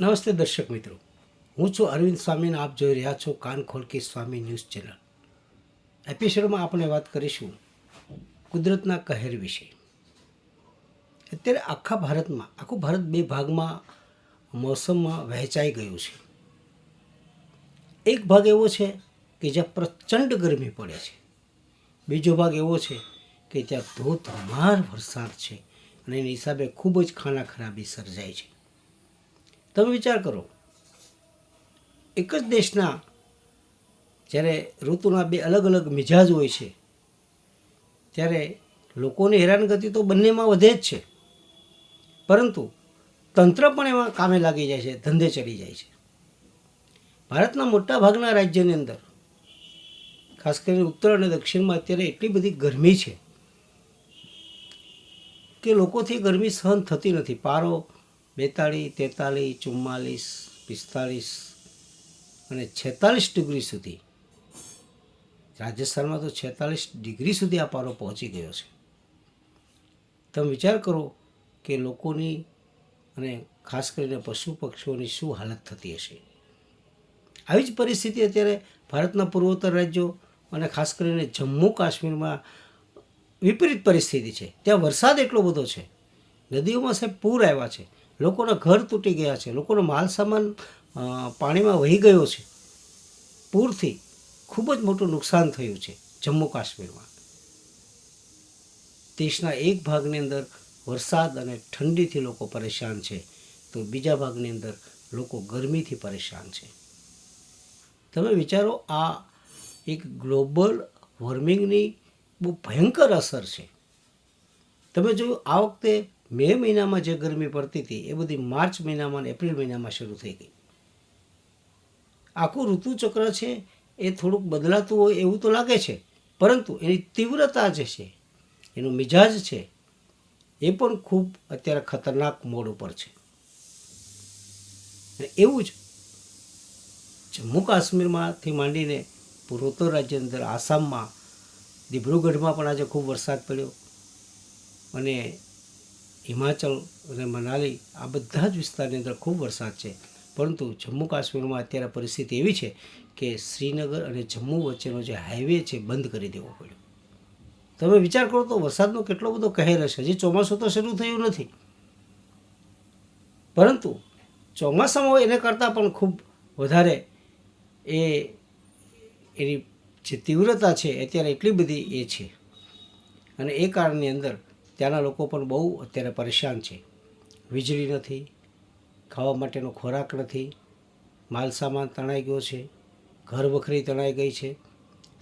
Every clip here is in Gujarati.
નમસ્તે દર્શક મિત્રો. હું છું અરવિંદ સ્વામીને આપ જોઈ રહ્યા છો કાન ખોલકી સ્વામી ન્યૂઝ ચેનલ. એપિસોડમાં આપણે વાત કરીશું કુદરતના કહેર વિશે. અત્યારે આખા ભારતમાં, આખું ભારત બે ભાગમાં મોસમમાં વહેંચાઈ ગયું છે. એક ભાગ એવો છે કે જ્યાં પ્રચંડ ગરમી પડે છે. બીજો ભાગ એવો છે કે ત્યાં ધોધમાર વરસાદ છે અને એની હિસાબે ખૂબ જ ખાના ખરાબી સર્જાય છે. તમે વિચાર કરો. એક જ દેશના જ્યારે ઋતુના બે અલગ અલગ મિજાજ હોય છે, ત્યારે લોકોની હેરાનગતિ તો બંનેમાં વધે જ છે. પરંતુ તંત્ર પણ એમાં કામે લાગી જાય છે, ધંધે ચડી જાય છે. ભારતના મોટા ભાગના રાજ્યની અંદર, ખાસ કરીને ઉત્તર અને દક્ષિણમાં અત્યારે એટલી બધી ગરમી છે કે લોકોથી ગરમી સહન થતી નથી. પારો બેતાળીસ, તેતાળીસ ચુમ્માલીસ પિસ્તાળીસ અને છેતાલીસ ડિગ્રી સુધી. રાજસ્થાનમાં તો છેતાલીસ ડિગ્રી સુધી આ પારો પહોંચી ગયો છે. તમે વિચાર કરો કે લોકોની અને ખાસ કરીને પશુ પક્ષીઓની શું હાલત થતી હશે. આવી જ પરિસ્થિતિ અત્યારે ભારતના પૂર્વોત્તર રાજ્યો અને ખાસ કરીને જમ્મુ કાશ્મીરમાં વિપરીત પરિસ્થિતિ છે. ત્યાં વરસાદ એટલો બધો છે. નદીઓમાં સાહેબ પૂર આવ્યા છે. લોકોના ઘર તૂટી ગયા છે, લોકોનો માલ સામાન પાણીમાં વહી ગયો છે. પૂરથી ખૂબ જ મોટું નુકસાન થયું છે જમ્મુ કાશ્મીરમાં. દેશના એક ભાગની અંદર વરસાદ અને ઠંડીથી લોકો પરેશાન છે, તો બીજા ભાગની અંદર લોકો ગરમીથી પરેશાન છે. તમે વિચારો, આ એક ગ્લોબલ વોર્મિંગની બહુ ભયંકર અસર છે. તમે જોયું, આ વખતે મે મહિનામાં જે ગરમી પડતી હતી, એ બધી માર્ચ મહિનામાં અને એપ્રિલ મહિનામાં શરૂ થઈ ગઈ. આખું ઋતુચક્ર છે, એ થોડુંક બદલાતું હોય એવું તો લાગે છે, પરંતુ એની તીવ્રતા જે છે, એનો મિજાજ છે, એ પણ ખૂબ અત્યારે ખતરનાક મોડ ઉપર છે. એવું જ જમ્મુ કાશ્મીરમાંથી માંડીને પૂર્વોત્તર રાજ્ય અંદર આસામમાં, દિબ્રુગઢમાં પણ આજે ખૂબ વરસાદ પડ્યો. અને હિમાચલ અને મનાલી આ બધા જ વિસ્તારની અંદર ખૂબ વરસાદ છે. પરંતુ જમ્મુ કાશ્મીરમાં અત્યારે પરિસ્થિતિ એવી છે કે શ્રીનગર અને જમ્મુ વચ્ચેનો જે હાઈવે છે બંધ કરી દેવો પડ્યો. તમે વિચાર કરો તો વરસાદનો કેટલો બધો કહેર હશે. હજી ચોમાસું તો શરૂ થયું નથી. પરંતુ ચોમાસામાં એને કરતાં પણ ખૂબ વધારે એ એની જે તીવ્રતા છે અત્યારે એટલી બધી એ છે. અને એ કારણની અંદર ત્યાંના લોકો પણ બહુ અત્યારે પરેશાન છે. વીજળી નથી, ખાવા માટેનો ખોરાક નથી, માલ સામાન તણાઈ ગયો છે, ઘર વખરી તણાઈ ગઈ છે,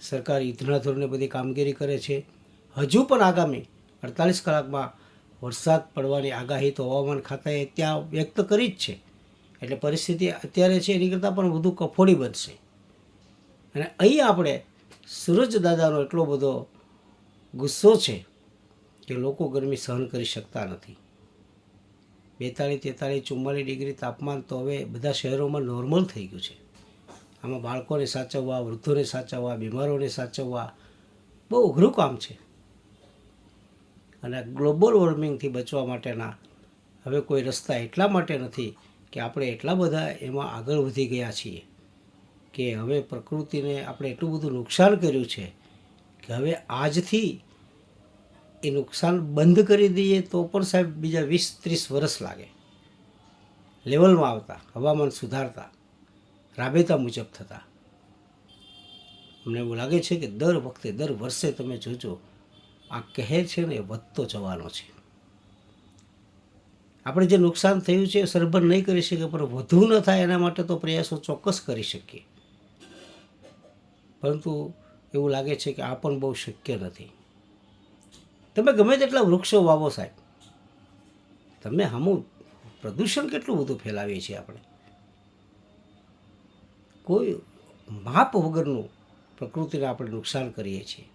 સરકાર યુદ્ધના ધોરણે બધી કામગીરી કરે છે. હજુ પણ આગામી અડતાલીસ કલાકમાં વરસાદ પડવાની આગાહી તો હવામાન ખાતાએ ત્યાં વ્યક્ત કરી જ છે. એટલે પરિસ્થિતિ અત્યારે છે એની કરતાં પણ વધુ કફોડી બનશે. અને અહીં આપણે સૂરજ દાદાનો એટલો બધો ગુસ્સો છે. કે લોકો ગરમી સહન કરી શકતા નથી. બેતાળીસ, તેતાળીસ ચુમ્માલીસ ડિગ્રી તાપમાન તો હવે બધા શહેરોમાં નોર્મલ થઈ ગયું છે. આમાં બાળકોને સાચવવા, વૃદ્ધોને સાચવવા, બીમારોને સાચવવા બહુ અઘરું કામ છે. અને ગ્લોબલ વોર્મિંગથી બચવા માટેના હવે કોઈ રસ્તા એટલા માટે નથી કે આપણે એટલા બધા એમાં આગળ વધી ગયા છીએ કે હવે પ્રકૃતિને આપણે એટલું બધું નુકસાન કર્યું છે કે હવે આજથી એ નુકસાન બંધ કરી દઈએ તો પણ સાહેબ બીજા વીસ, ત્રીસ વર્ષ લાગે. લેવલમાં આવતા, હવામાન સુધારતા, રાબેતા મુજબ થતા. અમને એવું લાગે છે કે દર વખતે, દર વર્ષે તમે જોજો, આ કહે છે ને એ વધતો જવાનો છે. આપણે જે નુકસાન થયું છે એ સરભર નહીં કરી શકીએ, પણ વધુ ન થાય એના માટે તો પ્રયાસો ચોક્કસ કરી શકીએ. પરંતુ એવું લાગે છે કે આ પણ બહુ શક્ય નથી. તમે ગમે તેટલા વૃક્ષો વાવો સાહેબ તમે હમું પ્રદૂષણ કેટલું બધું ફેલાવીએ છીએ આપણે. કોઈ માપ વગરનું પ્રકૃતિને આપણે નુકસાન કરીએ છીએ.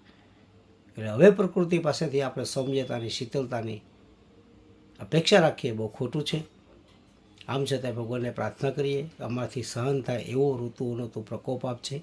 એટલે હવે પ્રકૃતિ પાસેથી આપણે સૌમ્યતાની શીતળતાની અપેક્ષા રાખીએ, બહુ ખોટું છે. આમ છતાં ભગવાનને પ્રાર્થના કરીએ અમારાથી સહન થાય એવો ઋતુઓનો તો પ્રકોપ આપ છે